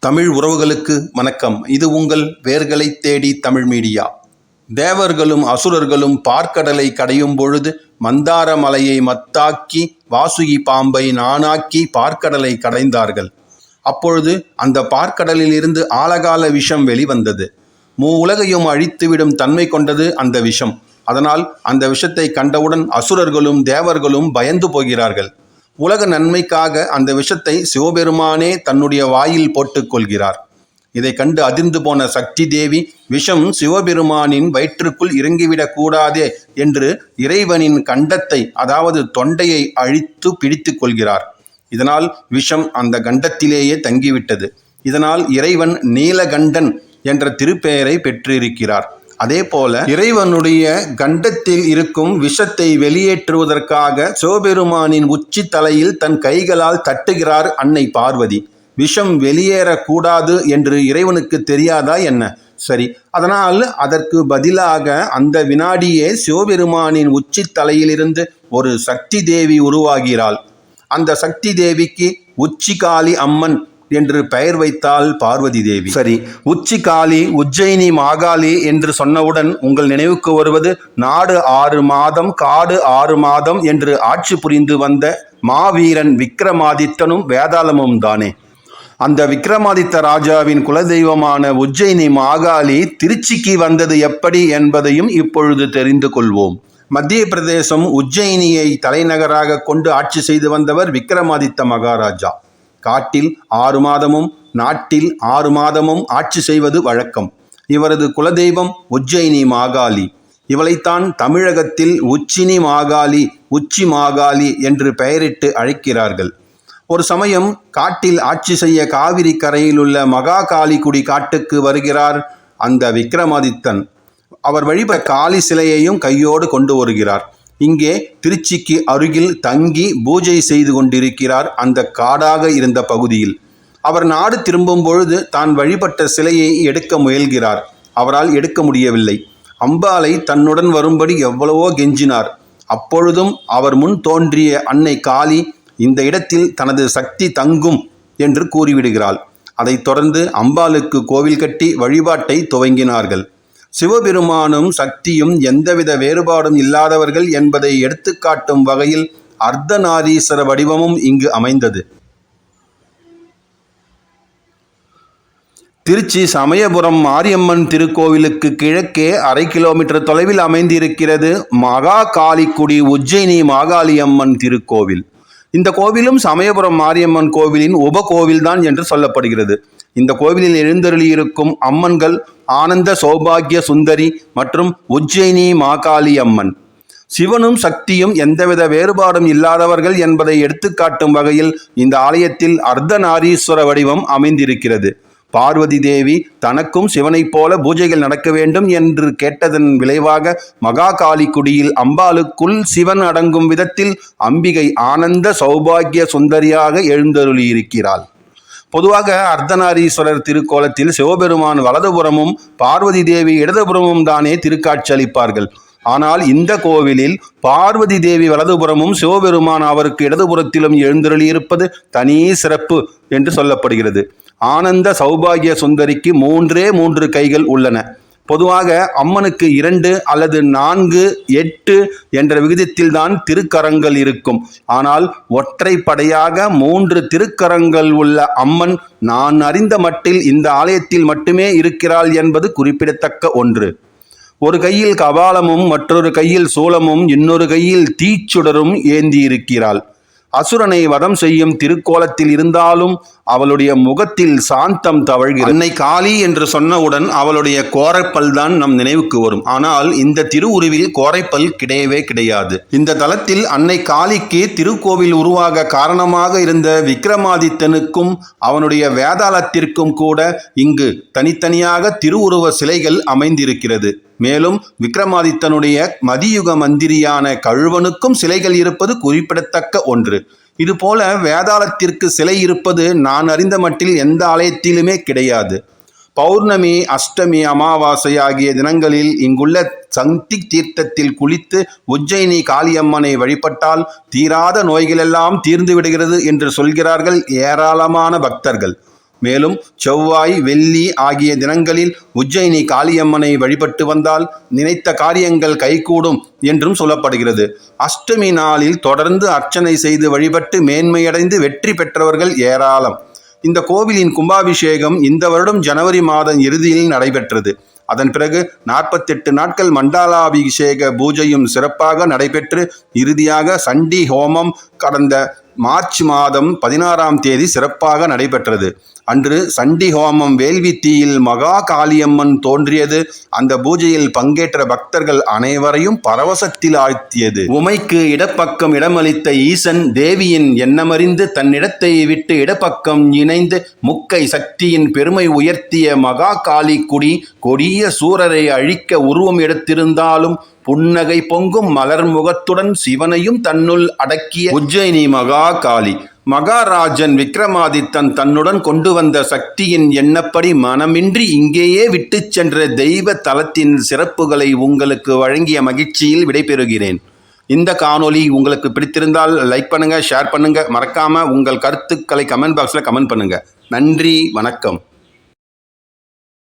தமிழ் உறவுகளுக்கு வணக்கம். இது உங்கள் வேர்களை தேடி தமிழ் மீடியா. தேவர்களும் அசுரர்களும் பார்க்கடலை கடையும் பொழுது மந்தார மலையை மத்தாக்கி வாசுகி பாம்பை நானாக்கி பார்க்கடலை கடைந்தார்கள். அப்பொழுது அந்த பார்க்கடலில் இருந்து ஆலகால விஷம் வெளிவந்தது. மூ உலகையும் அழித்துவிடும் தன்மை கொண்டது அந்த விஷம். அதனால் அந்த விஷத்தை கண்டவுடன் அசுரர்களும் தேவர்களும் பயந்து போகிறார்கள். உலக நன்மைக்காக அந்த விஷத்தை சிவபெருமானே தன்னுடைய வாயில் போட்டுக்கொள்கிறார் இதை கண்டு அதிர்ந்து போன சக்தி தேவி விஷம் சிவபெருமானின் வயிற்றுக்குள் இறங்கிவிடக் கூடாதே என்று இறைவனின் கண்டத்தை அதாவது தொண்டையை அழித்து பிடித்து கொள்கிறார். இதனால் விஷம் அந்த கண்டத்திலேயே தங்கிவிட்டது. இதனால் இறைவன் நீலகண்டன் என்ற திருப்பெயரை பெற்றிருக்கிறார். அதே போல இறைவனுடைய கண்டத்தில் இருக்கும் விஷத்தை வெளியேற்றுவதற்காக சிவபெருமானின் உச்சி தலையில் தன் கைகளால் தட்டுகிறார் அன்னை பார்வதி. விஷம் வெளியேறக்கூடாது என்று இறைவனுக்கு தெரியாதா என்ன? சரி அதனால் அதற்கு பதிலாக அந்த வினாடியே சிவபெருமானின் உச்சி தலையிலிருந்து ஒரு சக்தி தேவி உருவாகிறாள். அந்த சக்தி தேவிக்கு உச்சிகாளி அம்மன் என்று பெயர் வைத்தாள் பார்வதி தேவி. சரி உச்சி காளி உஜ்ஜயினி மாகாளி என்று சொன்னவுடன் உங்கள் நினைவுக்கு வருவது நாடு ஆறு மாதம் காடு ஆறு மாதம் என்று ஆட்சி புரிந்து வந்த மாவீரன் விக்ரமாதித்தனும் வேதாளமும் தானே. அந்த விக்ரமாதித்த ராஜாவின் குலதெய்வமான உஜ்ஜயினி மாகாளி திருச்சிக்கு வந்தது எப்படி என்பதையும் இப்பொழுது தெரிந்து கொள்வோம். மத்திய பிரதேசம் உஜ்ஜயினியை தலைநகராக கொண்டு ஆட்சி செய்து வந்தவர் விக்ரமாதித்த மகாராஜா. காட்டில் ஆறு மாதமும் நாட்டில் ஆறு மாதமும் ஆட்சி செய்வது வழக்கம். இவரது குலதெய்வம் உஜ்ஜயினி மாகாளி. இவளைத்தான் தமிழகத்தில் உச்சினி மாகாளி உச்சி மாகாளி என்று பெயரிட்டு அழைக்கிறார்கள். ஒரு சமயம் காட்டில் ஆட்சி செய்ய காவிரி கரையில் உள்ள மகா காளிக்குடி காட்டுக்கு வருகிறார் அந்த விக்ரமாதித்தன் அவர் வழிப காளி சிலையையும் கையோடு கொண்டு வருகிறார். இங்கே திருச்சிக்கு அருகில் தங்கி பூஜை செய்து கொண்டிருக்கிறார் அந்த காடாக இருந்த பகுதியில். அவர் நாடு திரும்பும் பொழுது தான் வழிபட்ட சிலையை எடுக்க முயல்கிறார். அவரால் எடுக்க முடியவில்லை. அம்பாளை தன்னுடன் வரும்படி எவ்வளவோ கெஞ்சினார். அப்பொழுதும் அவர் முன் தோன்றிய அன்னை காளி இந்த இடத்தில் தனது சக்தி தங்கும் என்று கூறிவிடுகிறாள். அதைத் தொடர்ந்து அம்பாளுக்கு கோவில் கட்டி வழிபாட்டை துவங்கினார்கள். சிவபெருமானும் சக்தியும் எந்தவித வேறுபாடும் இல்லாதவர்கள் என்பதை எடுத்துக்காட்டும் வகையில் அர்த்தநாரீஸ்வர வடிவமும் இங்கு அமைந்தது. திருச்சி சமயபுரம் மாரியம்மன் திருக்கோவிலுக்கு கிழக்கே அரை கிலோமீட்டர் தொலைவில் அமைந்திருக்கிறது மகா காளிக்குடி உஜ்ஜயினி மாகாளியம்மன் திருக்கோவில். இந்த கோவிலும் சமயபுரம் மாரியம்மன் கோவிலின் உப கோவில்தான் என்று சொல்லப்படுகிறது. இந்த கோவிலில் எழுந்தருளியிருக்கும் அம்மன்கள் ஆனந்த சௌபாகிய சுந்தரி மற்றும் உஜ்ஜயினி மாகாளி அம்மன். சிவனும் சக்தியும் எந்தவித வேறுபாடும் இல்லாதவர்கள் என்பதை எடுத்துக்காட்டும் வகையில் இந்த ஆலயத்தில் அர்த்தநாரீஸ்வர வடிவம் அமைந்திருக்கிறது. பார்வதி தேவி தனக்கும் சிவனைப் போல பூஜைகள் நடக்க வேண்டும் என்று கேட்டதன் விளைவாக மகா காளிக்குடியில் அம்பாளுக்குள் சிவன் அடங்கும் விதத்தில் அம்பிகை ஆனந்த சௌபாகிய சுந்தரியாக எழுந்தருளியிருக்கிறாள். பொதுவாக அர்த்தநாரீஸ்வரர் திருக்கோலத்தில் சிவபெருமான் வலதுபுறமும் பார்வதி தேவி இடதுபுறமும் தானே திருக்காட்சி அளிப்பார்கள். ஆனால் இந்த கோவிலில் பார்வதி தேவி வலதுபுறமும் சிவபெருமான் அவருக்கு இடதுபுறத்திலும் எழுந்தருளியிருப்பது தனி சிறப்பு என்று சொல்லப்படுகிறது. ஆனந்த சௌபாகிய சுந்தரிக்கு மூன்றே மூன்று கைகள் உள்ளன. பொதுவாக அம்மனுக்கு இரண்டு அல்லது நான்கு எட்டு என்ற விகிதத்தில்தான் திருக்கரங்கள் இருக்கும். ஆனால் ஒற்றைப்படையாக மூன்று திருக்கரங்கள் உள்ள அம்மன் நான் அறிந்த மட்டில் இந்த ஆலயத்தில் மட்டுமே இருக்கிறாள் என்பது குறிப்பிடத்தக்க ஒன்று. ஒரு கையில் கபாலமும் மற்றொரு கையில் சூலமும் இன்னொரு கையில் தீச்சுடரும் ஏந்தியிருக்கிறாள். அசுரனை வதம் செய்யும் திருக்கோலத்தில் இருந்தாலும் அவளுடைய முகத்தில் சாந்தம் தவழ்கிறது. அன்னை காளி என்று சொன்னவுடன் அவளுடைய கோரைப்பல் தான் நம் நினைவுக்கு வரும். ஆனால் இந்த திருவுருவில் கோரைப்பல் கிடையவே கிடையாது. இந்த தலத்தில் அன்னை காளிக்கு திருக்கோவில் உருவாக காரணமாக இருந்த விக்ரமாதித்தனுக்கும் அவனுடைய வேதாளத்திற்கும் கூட இங்கு தனித்தனியாக திருவுருவ சிலைகள் அமைந்திருக்கிறது. மேலும் விக்ரமாதித்தனுடைய மதியுக மந்திரியான கழுவனுக்கும் சிலைகள் இருப்பது குறிப்பிடத்தக்க ஒன்று. இதுபோல வேதாளத்திற்கு சிலை இருப்பது நான் அறிந்த மட்டில் எந்த ஆலயத்திலுமே கிடையாது. பௌர்ணமி அஷ்டமி அமாவாசை ஆகிய தினங்களில் இங்குள்ள சக்தி தீர்த்தத்தில் குளித்து உஜ்ஜயினி காளியம்மனை வழிபட்டால் தீராத நோய்களெல்லாம் தீர்ந்து விடுகிறது என்று சொல்கிறார்கள் ஏராளமான பக்தர்கள். மேலும் செவ்வாய் வெள்ளி ஆகிய தினங்களில் உஜ்ஜயினி காளியம்மனை வழிபட்டு வந்தால் நினைத்த காரியங்கள் கைகூடும் என்றும் சொல்லப்படுகிறது. அஷ்டமி நாளில் தொடர்ந்து அர்ச்சனை செய்து வழிபட்டு மேன்மையடைந்து வெற்றி பெற்றவர்கள் ஏராளம். இந்த கோவிலின் கும்பாபிஷேகம் இந்த வருடம் ஜனவரி மாதம் இறுதியில் நடைபெற்றது. அதன் பிறகு நாற்பத்தெட்டு நாட்கள் மண்டாலாபிஷேக பூஜையும் சிறப்பாக நடைபெற்று இறுதியாக சண்டி ஹோமம் கடந்த மார்ச் மாதம் பதினாறாம் தேதி சிறப்பாக நடைபெற்றது. அன்று சண்டி ஹோமம் வேள்வி தீயில் மகா காளியம்மன் தோன்றியது. அந்த பூஜையில் பங்கேற்ற பக்தர்கள் அனைவரையும் பரவசத்தில் ஆழ்த்தியது. உமைக்கு இடப்பக்கம் இடமளித்த ஈசன் தேவியின் எண்ணமறிந்து தன்னிடத்தை விட்டு இடப்பக்கம் இணைந்து முக்கை சக்தியின் பெருமை உயர்த்திய மகா காளி குடி கொடிய சூரரை அழிக்க உருவம் எடுத்திருந்தாலும் புன்னகை பொங்கும் மலர் முகத்துடன் சிவனையும் தன்னுள் அடக்கிய உஜ்ஜயினி மகா காளி மகாராஜன் விக்ரமாதித்தன் தன்னுடன் கொண்டு வந்த சக்தியின் எண்ணப்படி மனமின்றி இங்கேயே விட்டுச் சென்ற தெய்வ தலத்தின் சிறப்புகளை உங்களுக்கு வழங்கிய மகிழ்ச்சியில் விடைபெறுகிறேன். இந்த காணொளி உங்களுக்கு பிடித்திருந்தால் லைக் பண்ணுங்கள் ஷேர் பண்ணுங்கள் மறக்காமல் உங்கள் கருத்துக்களை கமெண்ட் பாக்ஸில் கமெண்ட் பண்ணுங்கள் நன்றி வணக்கம்.